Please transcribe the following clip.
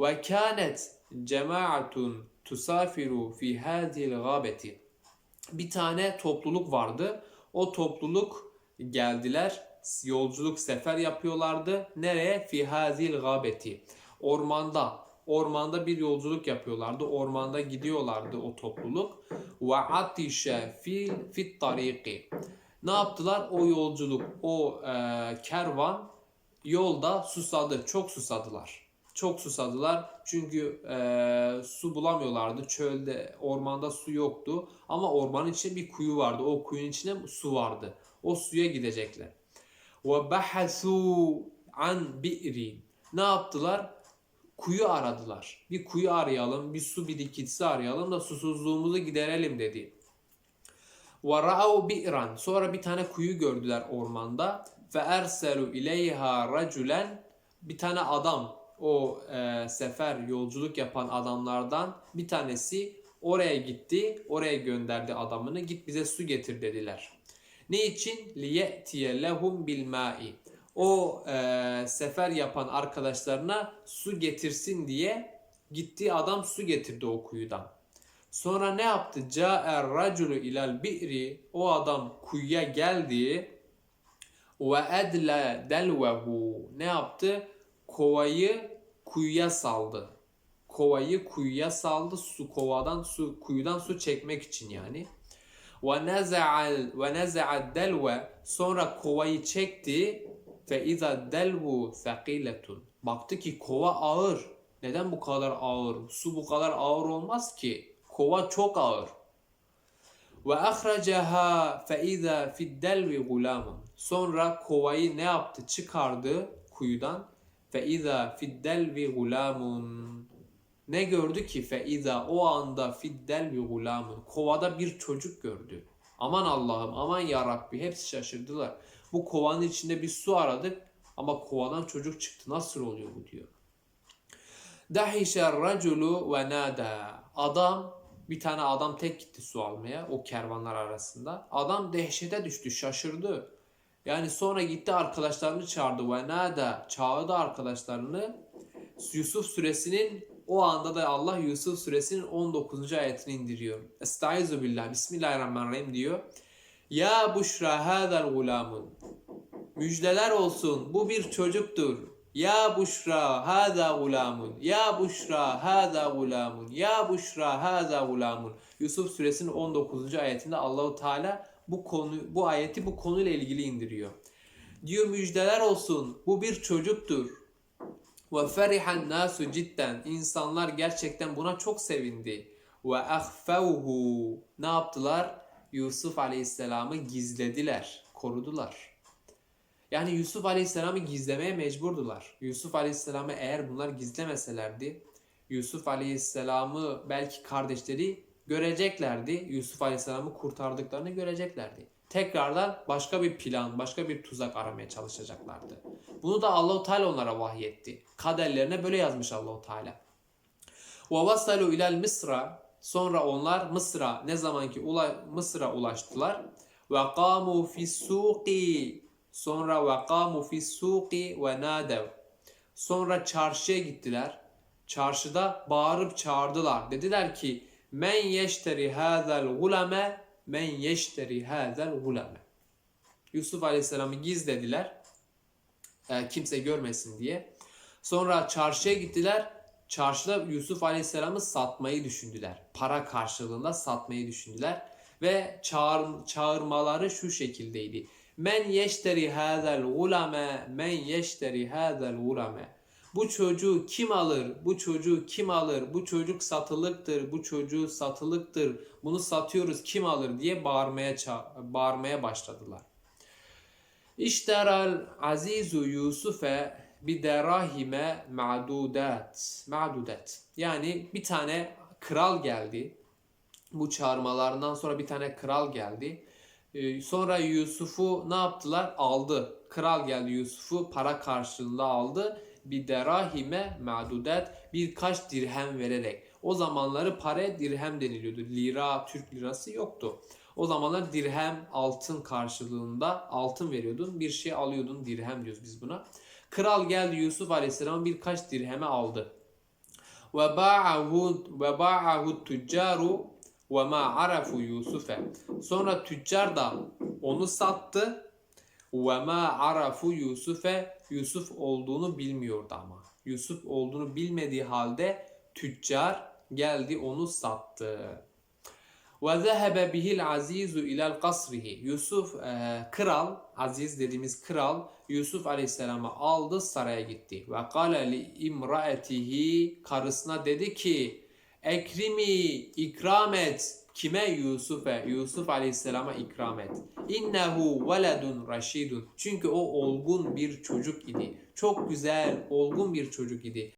Ve kânet cemaatun tusafiru fi hâzihil gâbeti. Bir tane topluluk vardı. O topluluk geldiler. Yolculuk sefer yapıyorlardı. Nereye? Fi hâzihil gâbeti. Ormanda. Ormanda bir yolculuk yapıyorlardı. Ormanda gidiyorlardı o topluluk. Ve atişe fil fit tariki. Ne yaptılar? O yolculuk, o e, kervan yolda susadı. Çok susadılar. Çok susadılar. Çünkü e, su bulamıyorlardı. Çölde, ormanda su yoktu. Ama ormanın içinde bir kuyu vardı. O kuyunun içinde su vardı. O suya gidecekler. Bahasu an bi'ri. Ne yaptılar? Kuyu aradılar. Bir kuyu arayalım, bir su birikintisi arayalım da susuzluğumuzu giderelim dedi. Ra'av bi'ran. Sonra bir tane kuyu gördüler ormanda. Erselu ileyha raculen. Bir tane adam o e, sefer yolculuk yapan adamlardan bir tanesi oraya gitti. Oraya gönderdi adamını. Git bize su getir dediler. Ne için? Liye'tiye lehum bil. O e, sefer yapan arkadaşlarına su getirsin diye gitti adam su getirdi o kuyudan. Sonra ne yaptı? Ca'er raculu ilal bi'ri. O adam kuyuya geldi. Ve edle delvehu. Ne yaptı? Kovayı kuyuya saldı. Kovayı kuyuya saldı. Su kovadan su kuyudan su çekmek için yani. Ve neza'al ve neza'ad delve. Sonra kovayı çekti. Fe iza delvu thaqiletun. Baktı ki kova ağır. Neden bu kadar ağır? Su bu kadar ağır olmaz ki. Kova çok ağır. Ve ahracaha fe iza fid delvi gulamun. Sonra kovayı ne yaptı? Çıkardı kuyudan. Fe iza fid delvi gulamun. Ne gördü ki fe iza o anda fid delvi gulamun. Kovada bir çocuk gördü. Aman Allah'ım, aman ya Rabbi hepsi şaşırdılar. Bu kovanın içinde bir su aradık ama kovadan çocuk çıktı. Nasıl oluyor bu diyor. Dahişer raculu ve nada. Adam bir tane adam tek gitti su almaya o kervanlar arasında. Adam dehşete düştü, şaşırdı. Yani sonra gitti arkadaşlarını çağırdı ve nada çağırdı arkadaşlarını. Yusuf suresinin o anda da Allah Yusuf suresinin 19. ayetini indiriyor. Estaizu billah. Bismillahirrahmanirrahim diyor. Ya buşra hadal gulamun. Müjdeler olsun. Bu bir çocuktur. Ya buşra hada gulamun. Ya buşra hada gulamun. Ya buşra hada gulamun. Yusuf suresinin 19. ayetinde Allahu Teala bu konu bu ayeti bu konuyla ilgili indiriyor. Diyor müjdeler olsun. Bu bir çocuktur. Ve ferihan nasu cidden. İnsanlar gerçekten buna çok sevindi. Ve ahfevhu. Ne yaptılar? Yusuf Aleyhisselam'ı gizlediler, korudular. Yani Yusuf Aleyhisselam'ı gizlemeye mecburdular. Yusuf Aleyhisselam'ı eğer bunlar gizlemeselerdi, Yusuf Aleyhisselam'ı belki kardeşleri göreceklerdi. Yusuf Aleyhisselam'ı kurtardıklarını göreceklerdi. Tekrardan başka bir plan, başka bir tuzak aramaya çalışacaklardı. Bunu da Allahu Teala onlara vahyetti. Kaderlerine böyle yazmış Allahu Teala. Vasalu ilal Mısra Sonra onlar Mısır'a ne zamanki ula, Mısır'a ulaştılar. Kamu fi suqi. Sonra fi suqi ve nadev. Sonra çarşıya gittiler. Çarşıda bağırıp çağırdılar. Dediler ki men yeşteri hazel gulame men yeşteri hazel gulame. Yusuf Aleyhisselam'ı gizlediler. E, kimse görmesin diye. Sonra çarşıya gittiler. Çarşıda Yusuf Aleyhisselam'ı satmayı düşündüler. Para karşılığında satmayı düşündüler. Ve çağır, çağırmaları şu şekildeydi. Men yeşteri hazel gulame, men yeşteri hazel gulame. Bu çocuğu kim alır? Bu çocuğu kim alır? Bu çocuk satılıktır. Bu çocuğu satılıktır. Bunu satıyoruz kim alır diye bağırmaya bağırmaya başladılar. İşteral azizu Yusuf'e bir derahime ma'dudat. Ma'dudat. Yani bir tane kral geldi. Bu çağırmalarından sonra bir tane kral geldi. Ee, sonra Yusuf'u ne yaptılar? Aldı. Kral geldi Yusuf'u para karşılığında aldı. Bir derahime ma'dudat birkaç dirhem vererek. O zamanları para dirhem deniliyordu. Lira, Türk lirası yoktu. O zamanlar dirhem altın karşılığında altın veriyordun. Bir şey alıyordun dirhem diyoruz biz buna. Kral geldi Yusuf Aleyhisselam birkaç dirheme aldı. ve ba'ahu ve ba'ahu tüccaru ve ma arafu Yusuf'e. Sonra tüccar da onu sattı ve ma arafu Yusuf'e Yusuf olduğunu bilmiyordu ama. Yusuf olduğunu bilmediği halde tüccar geldi onu sattı. Ve zehebe bihil azizu ilal kasrihi. Yusuf e, kral, aziz dediğimiz kral Yusuf aleyhisselamı aldı saraya gitti. Ve kâle li imraetihi karısına dedi ki Ekrimi ikram et. Kime? Yusuf'e. Yusuf aleyhisselama ikram et. İnnehu veledun raşidun. Çünkü o olgun bir çocuk idi. Çok güzel, olgun bir çocuk idi.